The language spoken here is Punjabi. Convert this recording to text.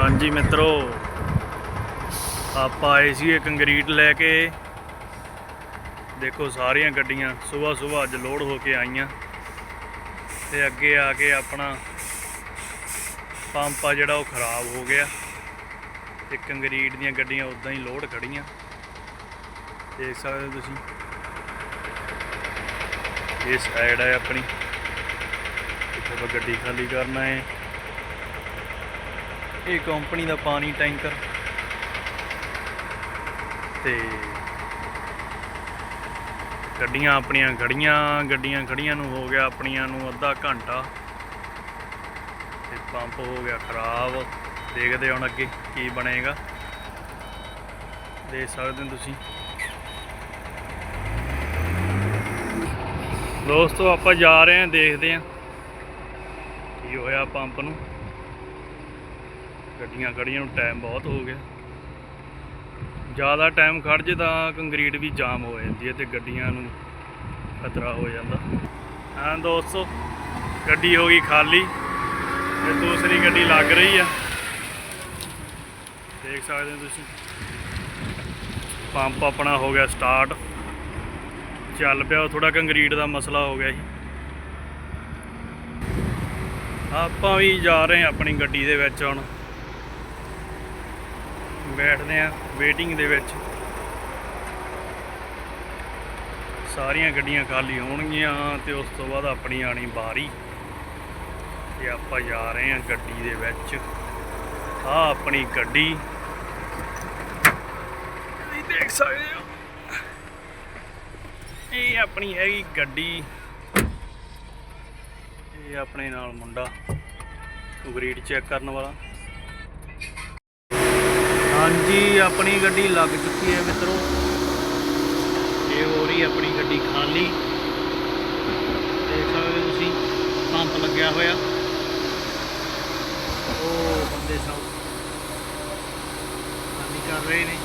ਹਾਂਜੀ ਮਿੱਤਰੋ, ਆਪਾਂ ਆਏ ਸੀ ਇਹ ਕੰਕਰੀਟ ਲੈ ਕੇ। ਦੇਖੋ ਸਾਰੀਆਂ ਗੱਡੀਆਂ ਸਵੇਰ ਸਵੇਰ ਅੱਜ ਲੋਡ ਹੋ ਕੇ ਆਈਆਂ। ਤੇ ਅੱਗੇ ਆ ਕੇ ਆਪਣਾ ਪੰਪ ਆ ਜਿਹੜਾ ਉਹ ਖਰਾਬ ਹੋ ਗਿਆ। ਤੇ ਕੰਕਰੀਟ ਦੀਆਂ ਗੱਡੀਆਂ ਉਦਾਂ ਹੀ ਲੋਡ ਖੜੀਆਂ। ਦੇਖ ਸਕਦੇ ਹੋ ਤੁਸੀਂ। ਇਹ ਸਾਈਡ ਹੈ ਆਪਣੀ। ਇੱਥੇ ਆਪਾਂ ਗੱਡੀ ਖਾਲੀ ਕਰਨਾ ਹੈ। ਇਹ ਕੰਪਨੀ ਦਾ ਪਾਣੀ ਟੈਂਕਰ ਤੇ ਗੱਡੀਆਂ ਆਪਣੀਆਂ ਖੜੀਆਂ, ਗੱਡੀਆਂ ਖੜੀਆਂ ਨੂੰ ਹੋ ਗਿਆ ਆਪਣੀਆਂ ਨੂੰ ਅੱਧਾ ਘੰਟਾ। ਤੇ ਪੰਪ ਹੋ ਗਿਆ ਖਰਾਬ। ਦੇਖਦੇ ਹੁਣ ਅੱਗੇ ਕੀ ਬਣੇਗਾ। ਦੇਖ ਸਕਦੇ ਹੋ ਤੁਸੀਂ। ਦੋਸਤੋ, ਆਪਾਂ ਜਾ ਰਹੇ ਹਾਂ, ਦੇਖਦੇ ਹਾਂ ਕੀ ਹੋਇਆ ਪੰਪ ਨੂੰ। ਗੱਡੀਆਂ ਖੜੀਆਂ ਨੂੰ ਟਾਈਮ ਬਹੁਤ ਹੋ ਗਿਆ। ਜ਼ਿਆਦਾ ਟਾਈਮ ਖੜ ਜੇ ਤਾਂ ਕੰਕਰੀਟ ਵੀ ਜਾਮ ਹੋ ਜਾਂਦੀ ਹੈ ਤੇ ਗੱਡੀਆਂ ਨੂੰ ਖਤਰਾ ਹੋ ਜਾਂਦਾ। ਹਾਂ ਦੋਸਤੋ, ਗੱਡੀ ਹੋ ਗਈ ਖਾਲੀ ਤੇ ਦੂਸਰੀ ਗੱਡੀ ਲੱਗ ਰਹੀ ਆ। ਦੇਖ ਸਕਦੇ ਹੋ ਤੁਸੀਂ। ਪੰਪ ਆਪਣਾ ਹੋ ਗਿਆ ਸਟਾਰਟ ਚੱਲ ਪਿਆ ਥੋੜਾ ਕੰਕਰੀਟ ਦਾ ਮਸਲਾ ਹੋ ਗਿਆ ਸੀ। ਆਪਾਂ ਵੀ ਜਾ ਰਹੇ ਹਾਂ ਆਪਣੀ ਗੱਡੀ ਦੇ ਵਿੱਚ ਹੁਣ। ਬੈਠਦੇ ਆ ਵੇਟਿੰਗ ਦੇ ਵਿੱਚ। ਸਾਰੀਆਂ ਗੱਡੀਆਂ ਖਾਲੀ ਹੋਣਗੀਆਂ ਤੇ ਉਸ ਤੋਂ ਬਾਅਦ ਆਪਣੀ ਆਣੀ ਬਾਰੀ। ਤੇ ਆਪਾਂ ਜਾ ਰਹੇ ਹਾਂ ਗੱਡੀ ਦੇ ਵਿੱਚ। ਆ ਆਪਣੀ ਗੱਡੀ। ਤੁਸੀਂ ਦੇਖ ਸਕਦੇ ਹੋ। ਇਹ ਆਪਣੀ ਹੈਗੀ ਗੱਡੀ। ਇਹ ਆਪਣੇ ਨਾਲ ਮੁੰਡਾ। ਗ੍ਰੀਡ ਚੈੱਕ ਕਰਨ ਵਾਲਾ। ਹਾਂਜੀ, ਆਪਣੀ ਗੱਡੀ ਲੱਗ ਚੁੱਕੀ ਹੈ ਮਿੱਤਰੋ। ਇਹ ਹੋ ਰਹੀ ਆਪਣੀ ਗੱਡੀ ਖਾਲੀ ਦੇਖ ਸਕਦੇ ਹੋ ਤੁਸੀਂ, ਪੰਪ ਲੱਗਿਆ ਹੋਇਆ। ਉਹ ਬੰਦੇ ਸਭ ਖਾਲੀ ਕਰ ਰਹੇ ਨੇ।